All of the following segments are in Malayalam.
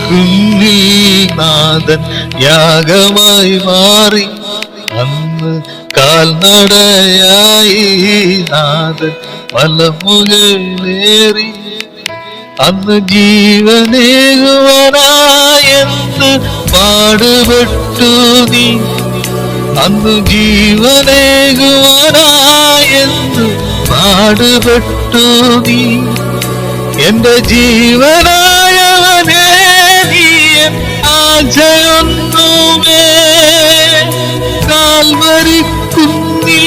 കുന്നിൽ നാഥൻ യാഗമായി മാറി അന്ന് കാൽനടയായി നാഥൻ മലമുകളേറി അന്ന് ജീവനേകുവനായെന്ന് പാടുപെട്ടു നീ. അന്ന് ജീവനേകുവനായെന്ന് പാടുപെട്ടു നീ. എന്റെ ജീവനായവനേ എൻ ആശയൊന്നുമേ കാൽവരിക്കുന്നിൽ.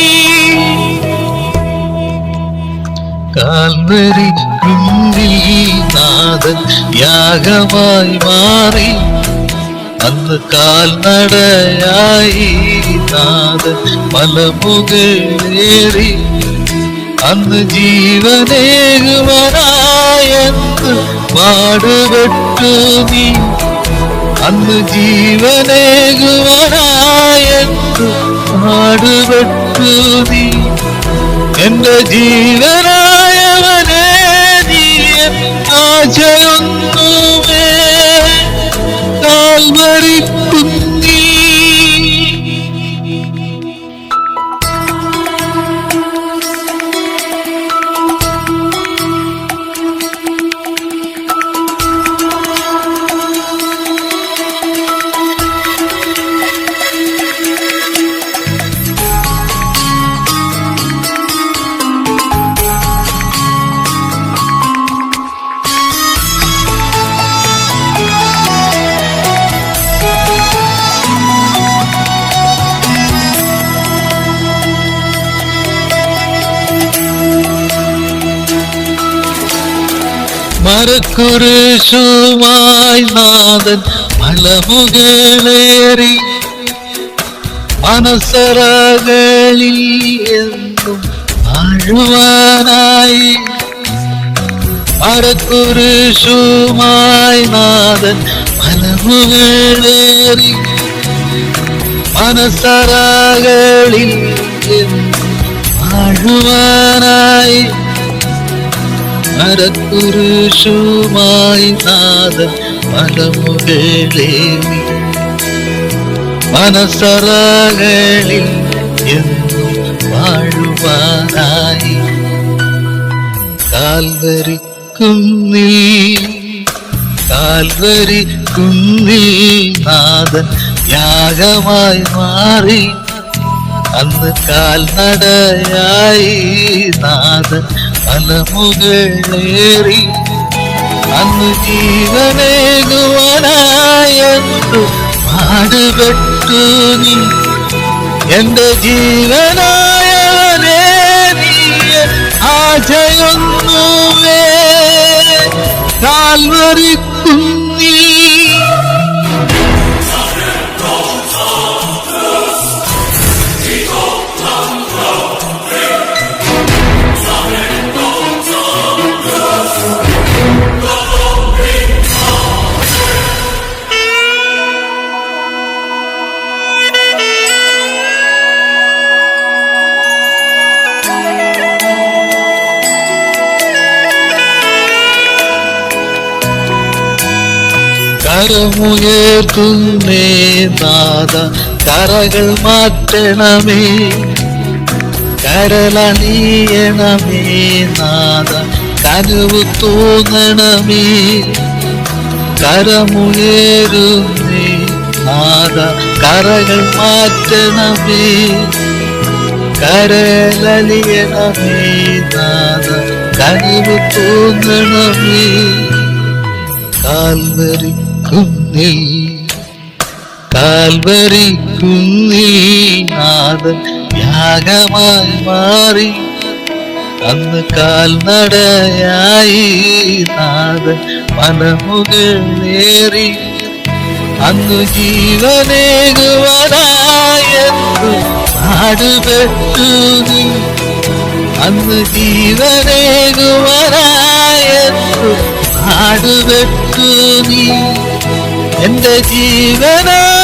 കാൽവരി കുന്നിൽ നാഥൻ യാഗമായി മാറി. അന്ന് കാൽനടയായി നാഥൻ മലമുകളേറി അന്ന് ജീവനേകുവനായെന്ന് പാടുപെട്ടു നീ. അന്ന് ജീവനേകുവനായെന്ന് പാടുപെട്ടു നീ. എന്റെ ജീവനായവനെ നീ ആശയൊന്നുമേ മരക്കുരിശുമായി നാഥൻ മലമുകളേറി മനസ്സറകളിൽ എന്നും ആഴുവാനായി മരക്കുരിശുമായി നാഥൻ മലമുകളേറി മനസ്സറകളിൽ എന്നും മരക്കുരിശുമായി നാഥൻ മലമുദേവി മനസ്സറകളിൽ എന്നും വാഴുവാനായി കാൽവരി കുന്നി കാൽവരി കുന്നിൽ നാഥൻ യാഗമായി മാറി. അന്ന് കാൽനടയായി നാഥൻ മലമുകളേറി അന്ന് ജീവനേകുവാനായെന്നു പാടുപെട്ടു നീ. എന്റെ ജീവനായവനെ നീ ആശയൊന്നുമേ. കാൽവരിക്കുന്നീ കരമുയർത്തുന്നേ നാഥ കരകൾ മാറ്റണമേ. കരളണിയണമേ നാഥ കനവ് തോന്നണമേ. കരമുയരുന്നേ നാഥ കരകൾ മാറ്റണമേ. കരളിയണമേ നാഥ കനവ് തോന്നണമേ. കാൽവരി കുന്നിൽ കാൽവരി കുന്നിൽ നാഥൻ യാഗമായി മാറി. അന്ന് കാൽനടയായി നാഥൻ മനമുകളേറി അന്ന് ജീവനേകുവനായെന്നു നാടുപെട്ടു നീ. അന്ന് ജീവനേകുവനായെന്നു നാടുപെട്ടു നീ. എന്റെ ജീവനായവനെ